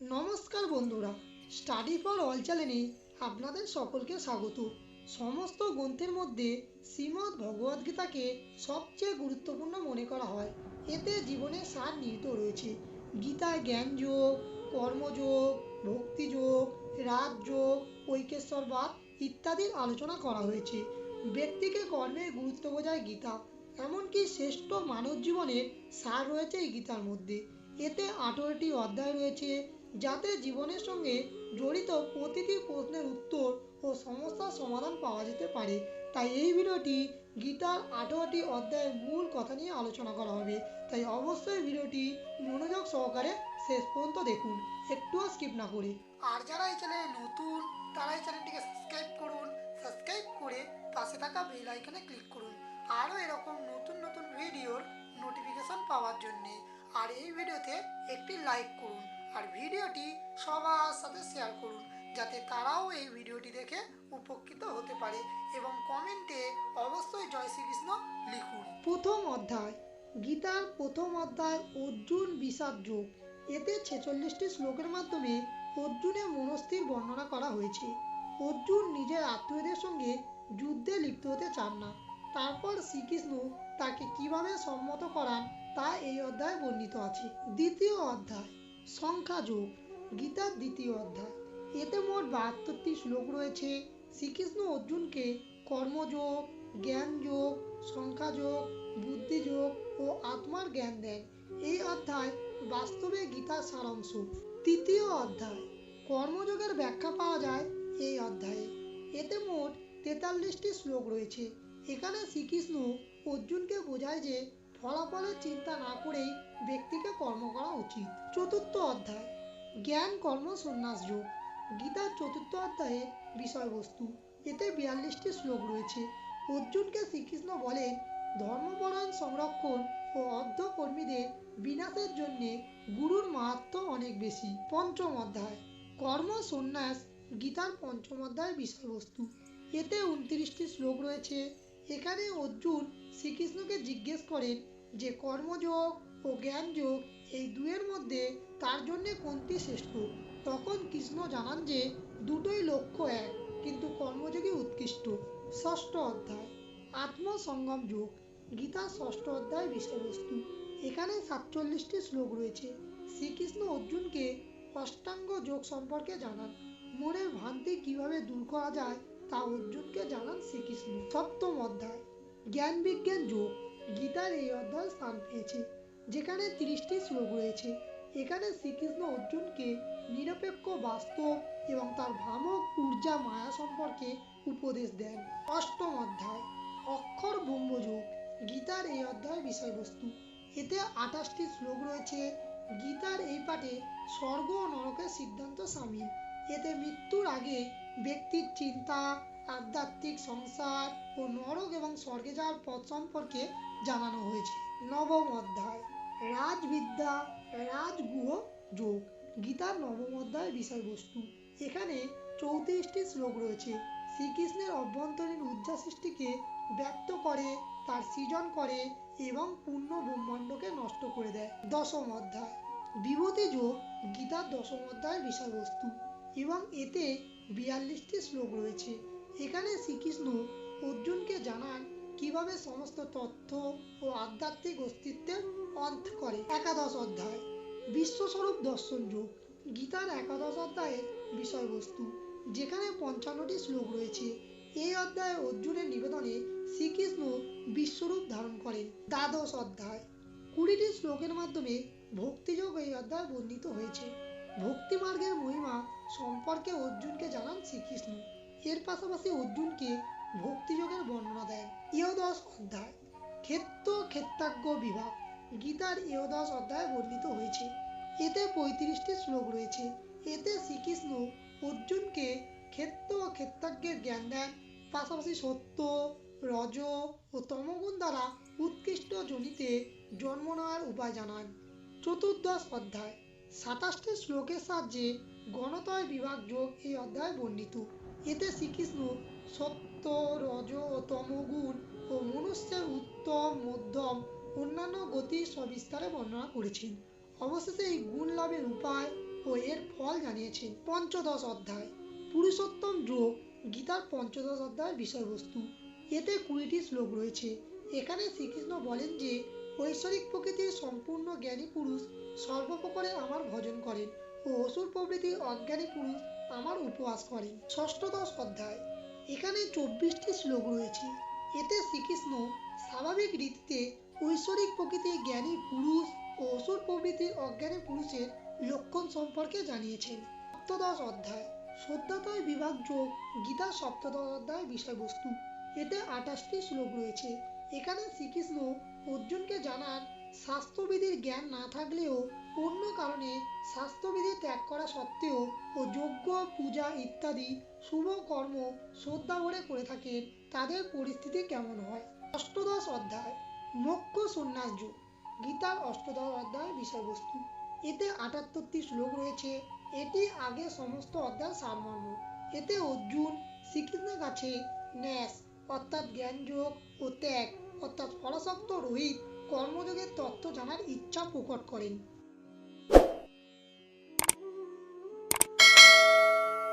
নমস্কার বন্ধুরা study for all চ্যানেলে আপনাদের সকলকে স্বাগত। সমস্ত গ্রন্থের মধ্যে শ্রীমদ্ ভগবদ্গীতাকে সবচেয়ে গুরুত্বপূর্ণ মনে করা হয়। এতে জীবনের সার নিহিত রয়েছে। গীতায় জ্ঞান যোগ কর্মযোগ ভক্তিযোগ রাজযোগ ঐকেশ্বরবাদ ইত্যাদির আলোচনা করা হয়েছে। ব্যক্তিকে কর্মের গুরুত্ব বোঝায় গীতা। এমনকি শ্রেষ্ঠ মানব জীবনের সার রয়েছে এই গীতার মধ্যে। এতে আঠেরোটি অধ্যায় রয়েছে যাতে জীবনের সঙ্গে জড়িত প্রতিটি প্রশ্নের উত্তর ও সমস্যার সমাধান পাওয়া যেতে পারে। তাই এই ভিডিওটি গীতার আঠারোটি অধ্যায়ের মূল কথা নিয়ে আলোচনা করা হবে। তাই অবশ্যই ভিডিওটি মনোযোগ সহকারে শেষ পর্যন্ত দেখুন। একটুও স্কিপ না করে। আর যারা এই চ্যানেলে নতুন, তারা এই চ্যানেলটিকে সাবস্ক্রাইব করুন। সাবস্ক্রাইব করে পাশে থাকা বেল আইকনে ক্লিক করুন। আরও এরকম নতুন নতুন ভিডিওর নোটিফিকেশন পাওয়ার জন্যে। আর এই ভিডিওতে একটি লাইক করুন। আর ভিডিওটি সবার সাথে শেয়ার করুন, যাতে তারাও এই ভিডিওটি দেখে উপকৃত হতে পারে এবং কমেন্টে অবশ্যই জয় শ্রীকৃষ্ণ লিখুন। প্রথম অধ্যায়, গীতার প্রথম অধ্যায়, অর্জুন বিষাদ যোগ। এতে ছেচল্লিশটি শ্লোকের মাধ্যমে অর্জুনের মনস্থির বর্ণনা করা হয়েছে। অর্জুন নিজের আত্মীয়দের সঙ্গে যুদ্ধে লিপ্ত হতে চান না। তারপর শ্রীকৃষ্ণ তাকে কীভাবে সম্মত করান তা এই অধ্যায়ে বর্ণিত আছে। দ্বিতীয় অধ্যায় সংখ্যা যোগ গীতার দ্বিতীয় অধ্যায়। এতে মোট বাহাত্তরটি শ্লোক রয়েছে। শ্রীকৃষ্ণ অর্জুনকে কর্মযোগ জ্ঞান যোগ সংখ্যা যোগ বুদ্ধি যোগ ও আত্মার জ্ঞান দেন। এই অধ্যায় বাস্তবে গীতার সারাংশ। তৃতীয় অধ্যায়, কর্মযোগের ব্যাখ্যা পাওয়া যায় এই অধ্যায়ে। এতে মোট তেতাল্লিশটি শ্লোক রয়েছে। এখানে শ্রীকৃষ্ণ অর্জুনকে বোঝায় যে ফলাফলের চিন্তা না করেই ব্যক্তিকে কর্ম করা উচিত। চতুর্থ অধ্যায়, জ্ঞান, কর্ম, সন্ন্যাস, যোগ। গীতার চতুর্থ অধ্যায়ে বিষয়বস্তু। এতে বিয়াল্লিশটি শ্লোক রয়েছে। অর্জুনকে শ্রীকৃষ্ণ বলেন ধর্মপরায়ণ সংরক্ষণ ও অর্ধকর্মীদের বিনাশের জন্য গুরুর মাহাত্ম অনেক বেশি। পঞ্চম অধ্যায়, কর্ম, সন্ন্যাস, গীতার পঞ্চম অধ্যায়ের বিষয়বস্তু। এতে উনত্রিশটি শ্লোক রয়েছে। এখানে অর্জুন শ্রীকৃষ্ণকে জিজ্ঞেস করেন যে কর্মযোগ ও জ্ঞানযোগ এই দুয়ের মধ্যে তার জন্য কোনটি শ্রেষ্ঠ? তখন কৃষ্ণ জানান যে, দুটোই লক্ষ্য এক, কিন্তু কর্মযোগই উৎকৃষ্ট। ষষ্ঠ অধ্যায় আত্মসঙ্গম যোগ। গীতার ষষ্ঠ অধ্যায় বিষয়বস্তু। এখানে সাতচল্লিশটি শ্লোক রয়েছে। শ্রীকৃষ্ণ অর্জুনকে অষ্টাঙ্গ যোগ সম্পর্কে জানান। মনের ভ্রান্তি কীভাবে দূর করা যায় তা অর্জুনকে জানান শ্রীকৃষ্ণ। সপ্তম অধ্যায় জ্ঞান বিজ্ঞান যোগ। গীতার এই অধ্যায় স্থান পেয়েছে, যেখানে তিরিশটি শ্লোক রয়েছে। এখানে শ্রীকৃষ্ণ অর্জুনকে নিরপেক্ষ, বাস্তব এবং তার ভ্রামক ঊর্জা মায়া সম্পর্কে উপদেশ দেন। অষ্টম অধ্যায়, অক্ষর ব্রহ্মযোগ গীতার এই অধ্যায় বিষয়বস্তু। এতে আঠাশটি শ্লোক রয়েছে। গীতার এই পাঠে স্বর্গ ও নরকের সিদ্ধান্ত সামিল। এতে মৃত্যুর আগে ব্যক্তির চিন্তা আধ্যাত্মিক সংসার ও নরক এবং স্বর্গে যাওয়ার পথ সম্পর্কে জানানো হয়েছে। নবম অধ্যায়, রাজবিদ্যা, রাজগুহ যোগ। গীতার নবম অধ্যায় বিষয়বস্তু। এখানে চৌত্রিশটি শ্লোক রয়েছে। শ্রীকৃষ্ণের অভ্যন্তরীণ ঊর্জা সৃষ্টিকে ব্যক্ত করে, তার সৃজন করে এবং পূর্ণ ব্রহ্মাণ্ডকে নষ্ট করে দেয়। দশম অধ্যায়, বিভূতি যোগ। গীতার দশম অধ্যায়ের বিষয়বস্তু। এবং এতে বিয়াল্লিশটি শ্লোক রয়েছে। এখানে শ্রীকৃষ্ণ অর্জুনকে জানান কীভাবে সমস্ত তথ্য ও আধ্যাত্মিক অস্তিত্বের অন্ত করে। একাদশ অধ্যায়, বিশ্বস্বরূপ দর্শন যোগ। গীতার একাদশ অধ্যায়ের বিষয়বস্তু, যেখানে পঞ্চান্নটি শ্লোক রয়েছে। এই অধ্যায়ে অর্জুনের নিবেদনে শ্রীকৃষ্ণ বিশ্বরূপ ধারণ করেন। দ্বাদশ অধ্যায়, কুড়িটি শ্লোকের মাধ্যমে ভক্তিযোগ এই অধ্যায় বর্ণিত হয়েছে। ভক্তিমার্গের মহিমা সম্পর্কে অর্জুনকে জানান শ্রীকৃষ্ণ। এর পাশাপাশি অর্জুনকে ভক্তিযোগের বর্ণনা দেন ইয়দশ অধ্যায়, ক্ষেত্র ক্ষেত্রাজ্ঞ বিভাগ। গীতার ইয়দশ অধ্যায় বর্ণিত হয়েছে, এতে পঁয়ত্রিশটি শ্লোক রয়েছে। এতে শ্রীকৃষ্ণ অর্জুনকে ক্ষেত্র ও ক্ষেত্রাজ্ঞের জ্ঞান দেন। পাশাপাশি সত্য, রজ ও তমগুণ দ্বারা উৎকৃষ্ট জনিতে জন্ম নেওয়ার উপায় জানান। চতুর্দশ অধ্যায়, সাতাশটি শ্লোকের সাহায্যে গণতয় বিভাগ যোগ এই অধ্যায় বর্ণিত। এতে শ্রীকৃষ্ণ সত্য রজ তমগুণ ও মনুষ্যের উত্তম, মধ্যম, অন্যান্য গতি সবিস্তারে বর্ণনা করেছেন। অবশেষে এই গুণ লাভের উপায় ও এর ফল জানিয়েছেন পঞ্চদশ অধ্যায়। পুরুষোত্তম যোগ গীতার পঞ্চদশ অধ্যায়ের বিষয়বস্তু। এতে কুড়িটি শ্লোক রয়েছে। এখানে শ্রীকৃষ্ণ বলেন যে, ঐশ্বরিক প্রকৃতির সম্পূর্ণ জ্ঞানী পুরুষ সর্বপ্রকারে আমার ভজন করেন ও অসুর প্রভৃতির অজ্ঞানী পুরুষ আমার উপবাস করেন ষষ্ঠদশ অধ্যায়। এখানে চব্বিশটি শ্লোক রয়েছে। এতে শ্রীকৃষ্ণ স্বাভাবিক রীতিতে ঐশ্বরিক প্রকৃতির জ্ঞানী পুরুষ ও অসুর প্রভৃতির অজ্ঞানী পুরুষের লক্ষণ সম্পর্কে জানিয়েছেন। সপ্তদশ অধ্যায়। শ্রদ্ধাতয় বিভাগ যোগ গীতা সপ্তদশ অধ্যায় বিষয়বস্তু। এতে আঠাশটি শ্লোক রয়েছে। এখানে শ্রীকৃষ্ণ অর্জুনকে জানান স্বাস্থ্যবিধির জ্ঞান না থাকলেও অন্য কারণে স্বাস্থ্যবিধি ত্যাগ করা সত্ত্বেও ও যজ্ঞ, পূজা ইত্যাদি শুভ কর্ম শ্রদ্ধা ভরে করে থাকেন, তাদের পরিস্থিতি কেমন হয়? অষ্টদশ অধ্যায়, মোক্ষ সন্ন্যাস যোগ। গীতার অষ্টদশ অধ্যায়ের বিষয়বস্তু। এতে আটাত্তরটি শ্লোক রয়েছে। এটি আগে সমস্ত অধ্যায় সারমর্ম। এতে অর্জুন, শ্রীকৃষ্ণের কাছে ন্যাস, অর্থাৎ জ্ঞানযোগ ও ত্যাগ, অর্থাৎ ফলাসক্ত রহিত কর্মযোগের তত্ত্ব জানার ইচ্ছা প্রকট করেন।